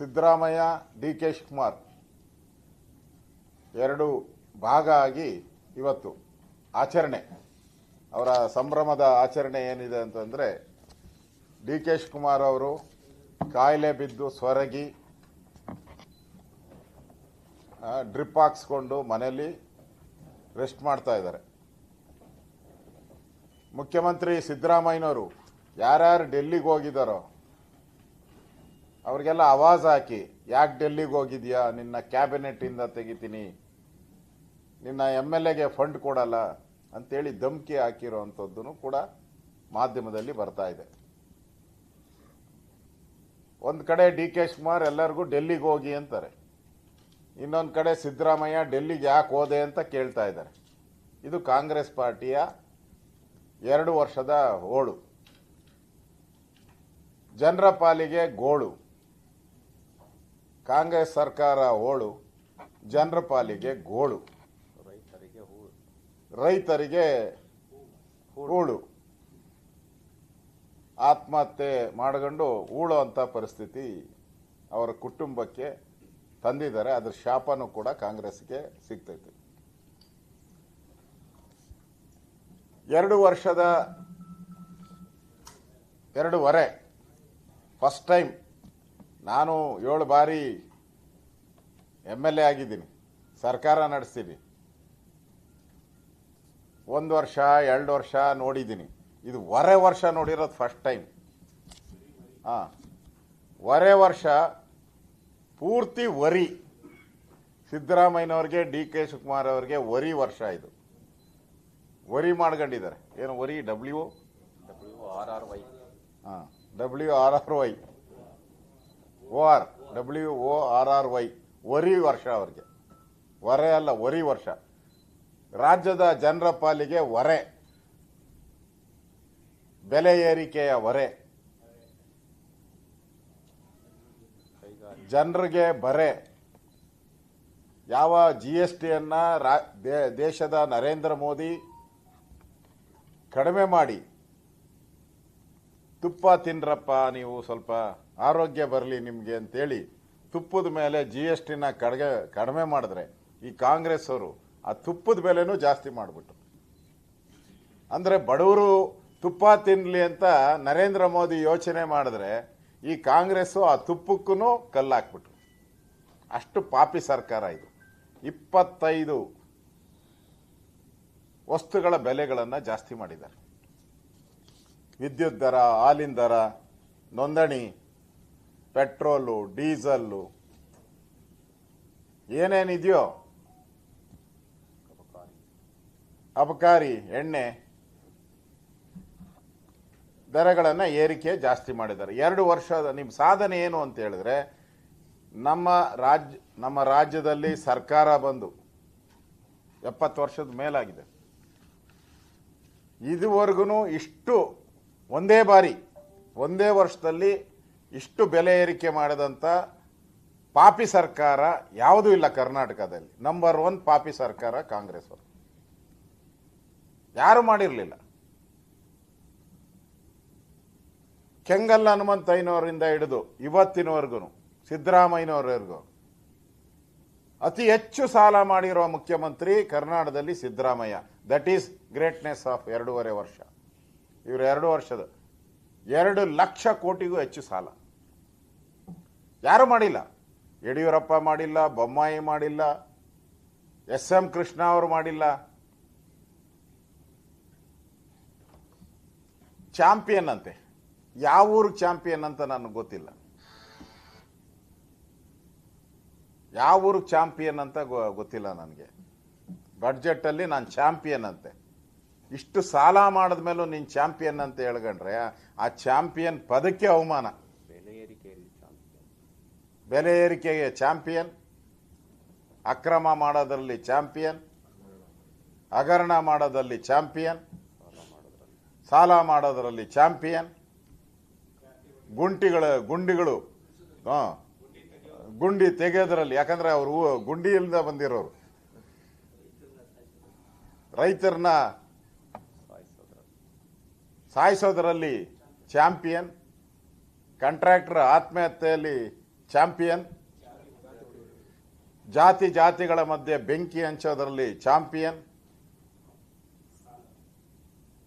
Siddaramaiah, D K Shivakumar. ಎರಡು ಭಾಗ ಆಗಿ ಇವತ್ತು ಆಚರಣೆ. ಅವರ ಸಂಭ್ರಮದ ಆಚರಣೆ ಏನಿದೆ ಅಂತಂದರೆ, ಡಿ ಕೆ ಶಿವಕುಮಾರ್ ಅವರು ಕಾಯಿಲೆ ಬಿದ್ದು ಸ್ವರಗಿ ಡ್ರಿಪ್ ಹಾಕ್ಸ್ಕೊಂಡು ಮನೆಯಲ್ಲಿ ರೆಸ್ಟ್ ಮಾಡ್ತಾ ಇದ್ದಾರೆ. ಮುಖ್ಯಮಂತ್ರಿ ಸಿದ್ದರಾಮಯ್ಯನವರು ಯಾರ್ಯಾರು ಡೆಲ್ಲಿಗೆ ಹೋಗಿದ್ದಾರೋ ಅವ್ರಿಗೆಲ್ಲ ಆವಾಜ್ ಹಾಕಿ, ಯಾಕೆ ಡೆಲ್ಲಿಗೆ ಹೋಗಿದ್ಯಾ? ನಿನ್ನ ಕ್ಯಾಬಿನೆಟ್ಟಿಂದ ತೆಗಿತೀನಿ. ನಿನ್ನ ಎಂ ಎಲ್ ಎಗೆ ಫಂಡ್ ಕೊಡಲ್ಲ ಅಂತೇಳಿ ಧಮ್ಕಿ ಹಾಕಿರೋ ಕೂಡ ಮಾಧ್ಯಮದಲ್ಲಿ ಬರ್ತಾ ಇದೆ. ಒಂದು ಕಡೆ ಡಿ ಕೆ ಶಿವಕುಮಾರ್ ಎಲ್ಲರಿಗೂ ಡೆಲ್ಲಿಗೆ ಹೋಗಿ ಅಂತಾರೆ. ಇನ್ನೊಂದು ಕಡೆ ಸಿದ್ದರಾಮಯ್ಯ ಡೆಲ್ಲಿಗೆ ಯಾಕೆ ಹೋದೆ ಅಂತ ಕೇಳ್ತಾ ಇದ್ದಾರೆ. ಇದು ಕಾಂಗ್ರೆಸ್ ಪಾರ್ಟಿಯ ಎರಡು ವರ್ಷದ ಹೋಳು. ಜನರ ಪಾಲಿಗೆ ಗೋಳು. ಕಾಂಗ್ರೆಸ್ ಸರ್ಕಾರ ಹೋಳು ಜನರ ಪಾಲಿಗೆ ಗೋಳು. ರೈತರಿಗೆ ಹೂಳು. ರೈತರಿಗೆ ಹೂಳು. ಆತ್ಮಹತ್ಯೆ ಮಾಡ್ಕೊಂಡು ಹೂಳು ಅಂತ ಪರಿಸ್ಥಿತಿ ಅವರ ಕುಟುಂಬಕ್ಕೆ ತಂದಿದ್ದಾರೆ. ಅದ್ರ ಶಾಪನೂ ಕೂಡ ಕಾಂಗ್ರೆಸ್ಗೆ ಸಿಗ್ತೈತೆ. ಎರಡು ವರ್ಷದ ಎರಡೂವರೆ ಫಸ್ಟ್ ಟೈಮ್ ನಾನು ಏಳು ಬಾರಿ ಎಂ ಎಲ್ ಎ ಆಗಿದ್ದೀನಿ. ಸರ್ಕಾರ ನಡೆಸ್ತೀನಿ ಒಂದು ವರ್ಷ ಎರಡು ವರ್ಷ ನೋಡಿದ್ದೀನಿ. ಇದು ವರೆ ವರ್ಷ ನೋಡಿರೋದು ಫಸ್ಟ್ ಟೈಮ್ ಹಾಂ. ವರೆ ವರ್ಷ ಪೂರ್ತಿ ವರಿ. ಸಿದ್ದರಾಮಯ್ಯನವ್ರಿಗೆ ಡಿ ಕೆ ಶಿವಕುಮಾರ್ ಅವ್ರಿಗೆ ವರಿ ವರ್ಷ ಇದು. ವರಿ ಮಾಡ್ಕೊಂಡಿದ್ದಾರೆ. ಏನು worry? W W R R Y ಹಾಂ. W R R Y O R W O R R Y worry ವರ್ಷ ಅವ್ರಿಗೆ. ಹೊರೆ ಅಲ್ಲ, ವರಿ ವರ್ಷ. ರಾಜ್ಯದ ಜನರ ಪಾಲಿಗೆ ಹೊರೆ ಬೆಲೆ ಏರಿಕೆಯ ಹೊರೆ ಜನರಿಗೆ ಬರೆ. ಯಾವ ಜಿ ಎಸ್ ಟಿಯನ್ನು ರಾ ದೇಶದ ನರೇಂದ್ರ ಮೋದಿ ಕಡಿಮೆ ಮಾಡಿ. ತುಪ್ಪ ತಿನ್ರಪ್ಪ ನೀವು ಸ್ವಲ್ಪ ಆರೋಗ್ಯ ಬರಲಿ ನಿಮಗೆ ಅಂತೇಳಿ ತುಪ್ಪದ ಮೇಲೆ ಜಿ ಎಸ್ ಟಿನ ಕಡಿಗೆ, ಕಡಿಮೆ ಮಾಡಿದ್ರೆ ಈ ಕಾಂಗ್ರೆಸ್ ಅವರು ಆ ತುಪ್ಪದ ಬೆಲೆನೂ ಜಾಸ್ತಿ ಮಾಡಿಬಿಟ್ರು. ಅಂದರೆ ಬಡವರು ತುಪ್ಪ ತಿನ್ನಲಿ ಅಂತ ನರೇಂದ್ರ ಮೋದಿ ಯೋಚನೆ ಮಾಡಿದ್ರೆ ಈ ಕಾಂಗ್ರೆಸ್ಸು ಆ ತುಪ್ಪಕ್ಕೂ ಕಲ್ಲಾಕ್ಬಿಟ್ರು. ಅಷ್ಟು ಪಾಪಿ ಸರ್ಕಾರ ಇದು. ಇಪ್ಪತ್ತೈದು ವಸ್ತುಗಳ ಬೆಲೆಗಳನ್ನು ಜಾಸ್ತಿ ಮಾಡಿದ್ದಾರೆ. ವಿದ್ಯುತ್ ದರ, ಹಾಲಿನ ದರ, ನೋಂದಣಿ ಪೆಟ್ರೋಲು, ಡೀಸಲ್ಲು, ಏನೇನಿದೆಯೋ ಅಬಕಾರಿ ಎಣ್ಣೆ, ದರಗಳನ್ನು ಏರಿಕೆ ಜಾಸ್ತಿ ಮಾಡಿದ್ದಾರೆ. ಎರಡು ವರ್ಷದ ನಿಮ್ಮ ಸಾಧನೆ ಏನು ಅಂತ ಹೇಳಿದ್ರೆ, ನಮ್ಮ ರಾಜ್ಯ, ನಮ್ಮ ರಾಜ್ಯದಲ್ಲಿ ಸರ್ಕಾರ ಬಂದು ಎಪ್ಪತ್ತು ವರ್ಷದ ಮೇಲಾಗಿದೆ. ಇದುವರೆಗೂ ಇಷ್ಟು ಒಂದೇ ಬಾರಿ, ಒಂದೇ ವರ್ಷದಲ್ಲಿ ಇಷ್ಟು ಬೆಲೆ ಏರಿಕೆ ಮಾಡಿದಂಥ ಪಾಪಿ ಸರ್ಕಾರ ಯಾವುದೂ ಇಲ್ಲ ಕರ್ನಾಟಕದಲ್ಲಿ. ನಂಬರ್ ಒನ್ ಪಾಪಿ ಸರ್ಕಾರ ಕಾಂಗ್ರೆಸ್ ಅವರು. ಯಾರು ಮಾಡಿರಲಿಲ್ಲ? ಕೆಂಗಲ್ ಹನುಮಂತಯ್ಯನವರಿಂದ ಹಿಡಿದು ಇವತ್ತಿನವರೆಗೂ ಸಿದ್ದರಾಮಯ್ಯನವರೆಗೂ ಅತಿ ಹೆಚ್ಚು ಸಾಲ ಮಾಡಿರುವ ಮುಖ್ಯಮಂತ್ರಿ ಕರ್ನಾಟಕದಲ್ಲಿ Siddaramaiah. That is greatness of ಎರಡೂವರೆ ವರ್ಷ. ಇವರು ಎರಡು ವರ್ಷದ, ಎರಡು ಲಕ್ಷ ಕೋಟಿಗೂ ಹೆಚ್ಚು ಸಾಲ. ಯಾರು ಮಾಡಿಲ್ಲ. ಯಡಿಯೂರಪ್ಪ ಮಾಡಿಲ್ಲ, ಬೊಮ್ಮಾಯಿ ಮಾಡಿಲ್ಲ ಎಸ್ ಎಂ ಕೃಷ್ಣ ಅವರು ಮಾಡಿಲ್ಲ. ಚಾಂಪಿಯನ್ ಅಂತೆ. ಯಾವ ಊರು ಚಾಂಪಿಯನ್ ಅಂತ ನನಗೆ ಗೊತ್ತಿಲ್ಲ. ಯಾವ ಊರು ಚಾಂಪಿಯನ್ ಅಂತ ಗೊತ್ತಿಲ್ಲ ನನಗೆ. ಬಡ್ಜೆಟಲ್ಲಿ ನಾನು ಚಾಂಪಿಯನ್ ಅಂತೆ. ಇಷ್ಟು ಸಾಲ ಮಾಡಿದ್ಮೇಲೂ ನೀನು ಚಾಂಪಿಯನ್ ಅಂತ ಹೇಳ್ಕೊಂಡ್ರೆ ಆ ಚಾಂಪಿಯನ್ ಪದಕ್ಕೆ ಅವಮಾನ. ಬೆಲೆ ಏರಿಕೆಗೆ ಚಾಂಪಿಯನ್, ಅಕ್ರಮ ಮಾಡೋದರಲ್ಲಿ ಚಾಂಪಿಯನ್, ಹಗರಣ ಮಾಡೋದರಲ್ಲಿ ಚಾಂಪಿಯನ್, ಸಾಲ ಮಾಡೋದರಲ್ಲಿ ಚಾಂಪಿಯನ್, ಗುಂಟಿಗಳ ಗುಂಡಿಗಳು, ಹಾಂ, ಗುಂಡಿ ತೆಗೆಯೋದ್ರಲ್ಲಿ, ಯಾಕಂದ್ರೆ ಅವರು ಗುಂಡಿಯಿಂದ ಬಂದಿರೋರು. ರೈತರನ್ನ ಸಾಯಿಸೋದ್ರಲ್ಲಿ ಚಾಂಪಿಯನ್, ಕಾಂಟ್ರಾಕ್ಟರ್ ಆತ್ಮಹತ್ಯೆಯಲ್ಲಿ ಚಾಂಪಿಯನ್. ಜಾತಿ ಜಾತಿಗಳ ಮಧ್ಯೆ ಬೆಂಕಿ ಹಂಚೋದರಲ್ಲಿ ಚಾಂಪಿಯನ್.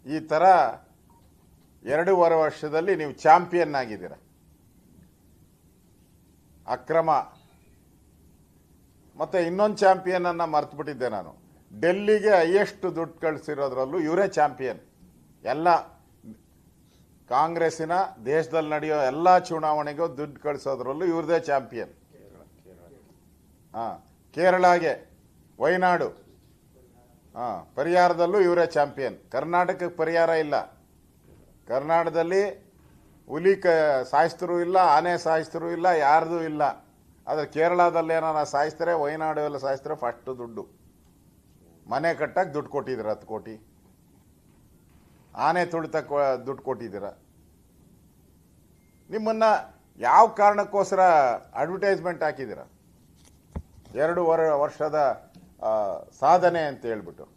ಈ ಥರ ಎರಡೂವರೆ ವರ್ಷದಲ್ಲಿ ನೀವು ಚಾಂಪಿಯನ್ ಆಗಿದ್ದೀರ. ಅಕ್ರಮ. ಮತ್ತೆ ಇನ್ನೊಂದು ಚಾಂಪಿಯನ್ ಅನ್ನ ಮರ್ತು ಬಿಟ್ಟಿದ್ದೆ ನಾನು. ಡೆಲ್ಲಿಗೆ ಹೈಯೆಸ್ಟ್ ದುಡ್ಡು ಕಳಿಸಿರೋದ್ರಲ್ಲೂ ಇವರೇ ಚಾಂಪಿಯನ್. ಎಲ್ಲ ಕಾಂಗ್ರೆಸ್ಸಿನ ದೇಶದಲ್ಲಿ ನಡೆಯೋ ಎಲ್ಲ ಚುನಾವಣೆಗೂ ದುಡ್ಡು ಕಳಿಸೋದ್ರಲ್ಲೂ ಇವ್ರದೇ ಚಾಂಪಿಯನ್. ಹಾ, ಕೇರಳಗೆ ವಯನಾಡು ಹಾಂ, ಪರಿಹಾರದಲ್ಲೂ ಇವರೇ ಚಾಂಪಿಯನ್. ಕರ್ನಾಟಕಕ್ಕೆ ಪರಿಹಾರ ಇಲ್ಲ. ಕರ್ನಾಟಕದಲ್ಲಿ ಹುಲಿ ಕ ಸಾಯಿಸ್ತರೂ ಇಲ್ಲ, ಆನೆ ಸಾಯಿಸ್ತರೂ ಇಲ್ಲ, ಯಾರ್ದೂ ಇಲ್ಲ. ಆದರೆ ಕೇರಳದಲ್ಲಿ ಏನಾರ ಸಾಯಿಸ್ತಾರೆ ವಯನಾಡು ಎಲ್ಲ ಸಾಯಿಸ್ತಾರೆ ಫಸ್ಟ್ ದುಡ್ಡು. ಮನೆ ಕಟ್ಟಕ್ಕೆ ದುಡ್ಡು ಕೊಟ್ಟಿದ್ದೀರ ಹತ್ತು ಕೋಟಿ. ಆನೆ ತುಳಿತಕ್ಕೆ ದುಡ್ಡು ಕೊಟ್ಟಿದ್ದೀರ? ನಿಮ್ಮನ್ನ ಯಾವ ಕಾರಣಕ್ಕೋಸ್ಕರ ಅಡ್ವರ್ಟೈಸ್ಮೆಂಟ್ ಹಾಕಿದ್ದೀರ ಎರಡೂವರೆ ವರ್ಷದ ಸಾಧನೆ ಅಂತ ಹೇಳ್ಬಿಟ್ಟು.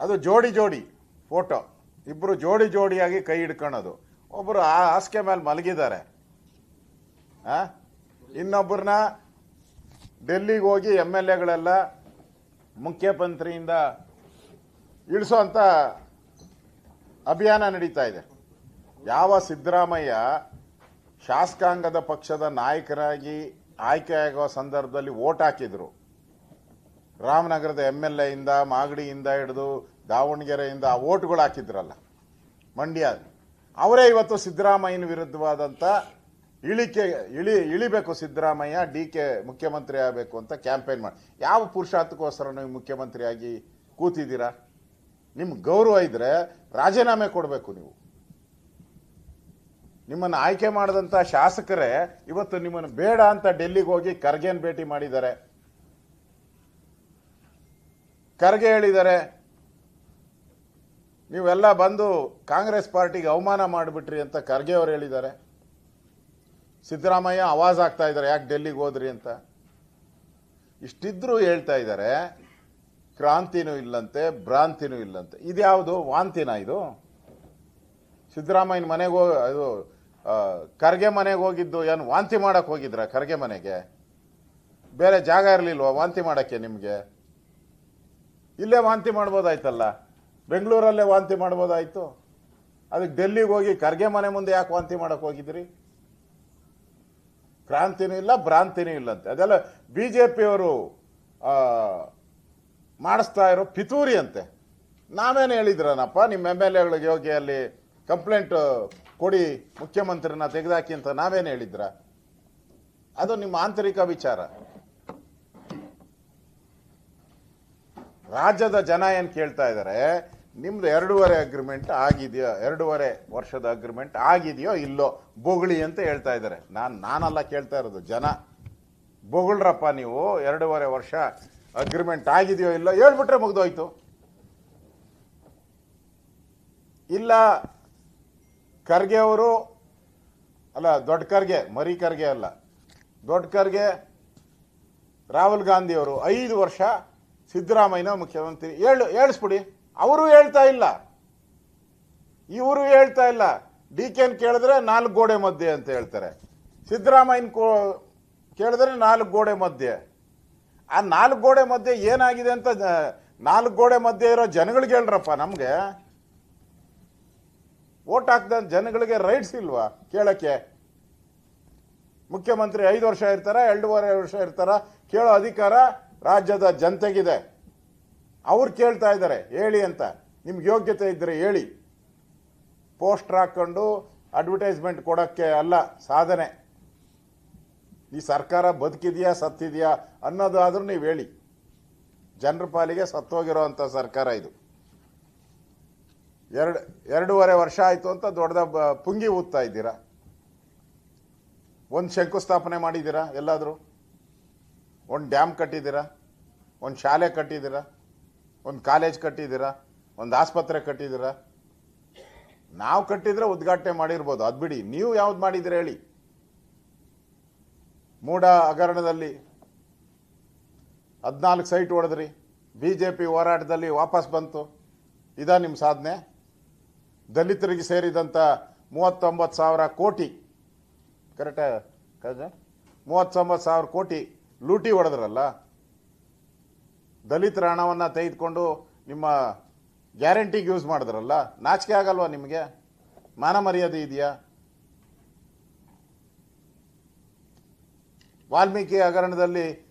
ಅದು ಜೋಡಿ ಜೋಡಿ ಫೋಟೋ. ಇಬ್ಬರು ಜೋಡಿ ಜೋಡಿಯಾಗಿ ಕೈ ಹಿಡ್ಕೊಳ್ಳೋದು ಒಬ್ಬರು ಆ ಹಾಸಿಗೆ ಮೇಲೆ ಮಲಗಿದ್ದಾರೆ. ಆ? ಇನ್ನೊಬ್ಬರನ್ನ ಡೆಲ್ಲಿಗೆ ಹೋಗಿ ಎಂ ಎಲ್ ಎಗಳೆಲ್ಲ ಮುಖ್ಯಮಂತ್ರಿಯಿಂದ ಇಳಿಸೋ ಅಂತ ಅಭಿಯಾನ ನಡೀತಾ ಇದೆ. ಯಾವ ಸಿದ್ದರಾಮಯ್ಯ ಶಾಸಕಾಂಗದ ಪಕ್ಷದ ನಾಯಕರಾಗಿ ಆಯ್ಕೆಯಾಗುವ ಸಂದರ್ಭದಲ್ಲಿ ಓಟ್ ಹಾಕಿದ್ರು? ರಾಮನಗರದ ಎಂ ಎಲ್ ಎಯಿಂದ ಮಾಗಡಿಯಿಂದ ಹಿಡಿದು ದಾವಣಗೆರೆಯಿಂದ ಆ ಓಟ್ಗಳು ಹಾಕಿದ್ರಲ್ಲ, ಮಂಡ್ಯ. ಅವರೇ ಇವತ್ತು ಸಿದ್ದರಾಮಯ್ಯನ ವಿರುದ್ಧವಾದಂಥ ಇಳಿಕೆ, ಇಳಿ, ಇಳಿಬೇಕು ಸಿದ್ದರಾಮಯ್ಯ, ಡಿ ಕೆ ಮುಖ್ಯಮಂತ್ರಿ ಆಗಬೇಕು ಅಂತ ಕ್ಯಾಂಪೇನ್ ಮಾಡಿ. ಯಾವ ಪುರುಷಾರ್ಥಕ್ಕೋಸ್ಕರ ನೀವು ಮುಖ್ಯಮಂತ್ರಿಯಾಗಿ ಕೂತಿದ್ದೀರಾ? ನಿಮ್ಗೆ ಗೌರವ ಇದ್ರೆ ರಾಜೀನಾಮೆ ಕೊಡಬೇಕು ನೀವು. ನಿಮ್ಮನ್ನು ಆಯ್ಕೆ ಮಾಡಿದಂಥ ಶಾಸಕರೇ, ಇವತ್ತು ನಿಮ್ಮನ್ನು ಬೇಡ ಅಂತ ಡೆಲ್ಲಿಗೆ ಹೋಗಿ ಖರ್ಗೆನ್ ಭೇಟಿ ಮಾಡಿದ್ದಾರೆ. ಖರ್ಗೆ ಹೇಳಿದ್ದಾರೆ, ನೀವೆಲ್ಲ ಬಂದು ಕಾಂಗ್ರೆಸ್ ಪಾರ್ಟಿಗೆ ಅವಮಾನ ಮಾಡಿಬಿಟ್ರಿ ಅಂತ ಖರ್ಗೆ ಅವರು ಹೇಳಿದ್ದಾರೆ. ಸಿದ್ದರಾಮಯ್ಯ ಆವಾಜ್ ಆಗ್ತಾ ಇದ್ದಾರೆ, ಯಾಕೆ ಡೆಲ್ಲಿಗೆ ಹೋದ್ರಿ ಅಂತ. ಇಷ್ಟಿದ್ರೂ ಹೇಳ್ತಾ ಇದ್ದಾರೆ, ಕ್ರಾಂತಿನೂ ಇಲ್ಲಂತೆ, ಭ್ರಾಂತಿನೂ ಇಲ್ಲಂತೆ. ಇದ್ಯಾವುದು ವಾಂತಿನ ಇದು? ಸಿದ್ದರಾಮಯ್ಯನ ಮನೆಗೆ ಹೋಗಿ, ಅದು ಖರ್ಗೆ ಮನೆಗೆ ಹೋಗಿದ್ದು ಏನು ವಾಂತಿ ಮಾಡಕ್ಕೆ ಹೋಗಿದ್ರ ಕರ್ಗೆ ಮನೆಗೆ? ಬೇರೆ ಜಾಗ ಇರಲಿಲ್ವ ವಾಂತಿ ಮಾಡಕ್ಕೆ ನಿಮಗೆ? ಇಲ್ಲೇ ವಾಂತಿ ಮಾಡ್ಬೋದಾಯ್ತಲ್ಲ? ಬೆಂಗಳೂರಲ್ಲೇ ವಾಂತಿ ಮಾಡ್ಬೋದಾಯ್ತು? ಅದಕ್ಕೆ ಡೆಲ್ಲಿಗೆ ಹೋಗಿ ಕರ್ಗೆ ಮನೆ ಮುಂದೆ ಯಾಕೆ ವಾಂತಿ ಮಾಡಕ್ಕೆ ಹೋಗಿದ್ರಿ? ಕ್ರಾಂತಿನೂ ಇಲ್ಲ, ಭ್ರಾಂತಿನೂ ಇಲ್ಲಂತೆ. ಅದೆಲ್ಲ ಬಿ ಜೆ ಪಿಯವರು ಮಾಡಿಸ್ತಾ ಇರೋ ಪಿತೂರಿ ಅಂತೆ. ನಾವೇನು ಹೇಳಿದ್ರನಪ್ಪ? ನಿಮ್ಮ ಎಂ ಎಲ್ ಎಗಳಿಗೆ ಹೋಗಿ ಅಲ್ಲಿ ಕಂಪ್ಲೇಂಟ್ ಕೊಡಿ ಮುಖ್ಯಮಂತ್ರಿನ ತೆಗೆದಾಕಿ ಅಂತ ನಾವೇನು ಹೇಳಿದ್ರ? ಅದು ನಿಮ್ಮ ಆಂತರಿಕ ವಿಚಾರ. ರಾಜ್ಯದ ಜನ ಏನು ಕೇಳ್ತಾ ಇದ್ದಾರೆ ನಿಮ್ದು ಎರಡೂವರೆ ಅಗ್ರಿಮೆಂಟ್ ಆಗಿದೆಯೋ, ಎರಡೂವರೆ ವರ್ಷದ ಅಗ್ರಿಮೆಂಟ್ ಆಗಿದೆಯೋ ಇಲ್ಲೋ, ಬೊಗಳಿ ಅಂತ ಹೇಳ್ತಾ ಇದ್ದಾರೆ ನಾನು, ನಾನಲ್ಲ ಕೇಳ್ತಾ ಇರೋದು, ಜನ. ಬೊಗಳ್ರಪ್ಪ ನೀವು ಎರಡೂವರೆ ವರ್ಷ ಅಗ್ರಿಮೆಂಟ್ ಆಗಿದೆಯೋ ಇಲ್ಲೋ, ಹೇಳ್ಬಿಟ್ರೆ ಮುಗ್ದೋಯ್ತು. ಇಲ್ಲ ಖರ್ಗೆ ಅವರು, ಅಲ್ಲ, ದೊಡ್ಡ ಖರ್ಗೆ, ಮರಿ ಖರ್ಗೆ ಅಲ್ಲ. ದೊಡ್ಡ ಖರ್ಗೆ, ರಾಹುಲ್ ಗಾಂಧಿ ಅವರು ಐದು ವರ್ಷ ಸಿದ್ದರಾಮಯ್ಯನ ಮುಖ್ಯಮಂತ್ರಿ. ಹೇಳು, ಹೇಳಿಸ್ಬಿಡಿ. ಅವರು ಹೇಳ್ತಾ ಇಲ್ಲ. ಇವರು ಹೇಳ್ತಾ ಇಲ್ಲ. ಡಿ ಕೆನ್ ಕೇಳಿದ್ರೆ ನಾಲ್ಕು ಗೋಡೆ ಮಧ್ಯೆ ಅಂತ ಹೇಳ್ತಾರೆ. ಸಿದ್ದರಾಮಯ್ಯನ ಕೇಳಿದ್ರೆ ನಾಲ್ಕು ಗೋಡೆ ಮಧ್ಯೆ. ಆ ನಾಲ್ಕು ಗೋಡೆ ಮಧ್ಯೆ ಏನಾಗಿದೆ ಅಂತ, ನಾಲ್ಕು ಗೋಡೆ ಮಧ್ಯೆ ಇರೋ ಜನಗಳಿಗೆ ಹೇಳ್ರಪ್ಪ ನಮಗೆ. ಓಟ್ ಹಾಕ್ದ ಜನಗಳಿಗೆ ರೈಟ್ಸ್ ಇಲ್ವಾ? ಕೇಳಕ್ಕೆ. ಮುಖ್ಯಮಂತ್ರಿ ಐದು ವರ್ಷ ಇರ್ತಾರ, ಎರಡೂವರೆ ವರ್ಷ ಇರ್ತಾರ, ಕೇಳೋ ಅಧಿಕಾರ ರಾಜ್ಯದ ಜನತೆಗಿದೆ. ಅವ್ರು ಕೇಳ್ತಾ ಇದ್ದಾರೆ, ಹೇಳಿ ಅಂತ. ನಿಮ್ಗೆ ಯೋಗ್ಯತೆ ಇದ್ರೆ ಹೇಳಿ. ಪೋಸ್ಟರ್ ಹಾಕೊಂಡು ಅಡ್ವರ್ಟೈಸ್ಮೆಂಟ್ ಕೊಡೋಕ್ಕೆ ಅಲ್ಲ, ಸಾಧನೆ. ಈ ಸರ್ಕಾರ ಬದುಕಿದೆಯಾ, ಸತ್ತಿದೆಯಾ ಅನ್ನೋದಾದರೂ ನೀವು ಹೇಳಿ. ಜನರ ಪಾಲಿಗೆ ಸತ್ತೋಗಿರೋವಂಥ ಸರ್ಕಾರ ಇದು. ಎರಡು, ಎರಡೂವರೆ ವರ್ಷ ಆಯಿತು ಅಂತ ದೊಡ್ಡದ ಪುಂಗಿ ಊದ್ತಾ ಇದ್ದೀರಾ? ಒಂದು ಶಂಕುಸ್ಥಾಪನೆ ಮಾಡಿದ್ದೀರಾ ಎಲ್ಲಾದರೂ? ಒಂದು ಡ್ಯಾಮ್ ಕಟ್ಟಿದ್ದೀರಾ? ಒಂದು ಶಾಲೆ ಕಟ್ಟಿದ್ದೀರಾ? ಒಂದು ಕಾಲೇಜ್ ಕಟ್ಟಿದ್ದೀರಾ? ಒಂದು ಆಸ್ಪತ್ರೆ ಕಟ್ಟಿದ್ದೀರಾ? ನಾವು ಕಟ್ಟಿದ್ರೆ ಉದ್ಘಾಟನೆ ಮಾಡಿರ್ಬೋದು, ಅದು ಬಿಡಿ. ನೀವು ಯಾವ್ದು ಮಾಡಿದ್ರೆ ಹೇಳಿ. ಮೂಡ ಹಗರಣದಲ್ಲಿ ಹದಿನಾಲ್ಕು ಸೈಟ್ ಹೊಡೆದ್ರಿ. ಬಿ ಜೆ ಪಿ ಹೋರಾಟದಲ್ಲಿ ವಾಪಸ್ ಬಂತು. ಇದಾ ನಿಮ್ಮ ಸಾಧನೆ? ದಲಿತರಿಗೆ ಸೇರಿದಂಥ ಮೂವತ್ತೊಂಬತ್ತು ಸಾವಿರ ಕೋಟಿ ಕರೆಕ್ಟ ಮೂವತ್ತೊಂಬತ್ತು ಸಾವಿರ ಕೋಟಿ ಲೂಟಿ ಹೊಡೆದ್ರಲ್ಲ? ದಲಿತರ ಹಣವನ್ನು ತೆಗೆದುಕೊಂಡು ನಿಮ್ಮ ಗ್ಯಾರಂಟಿಗೆ ಯೂಸ್ ಮಾಡಿದ್ರಲ್ಲ? ನಾಚಿಕೆ ಆಗಲ್ವಾ ನಿಮಗೆ? ಮಾನ ಮರ್ಯಾದೆ ಇದೆಯಾ? ವಾಲ್ಮೀಕಿ ಹಗರಣದಲ್ಲಿ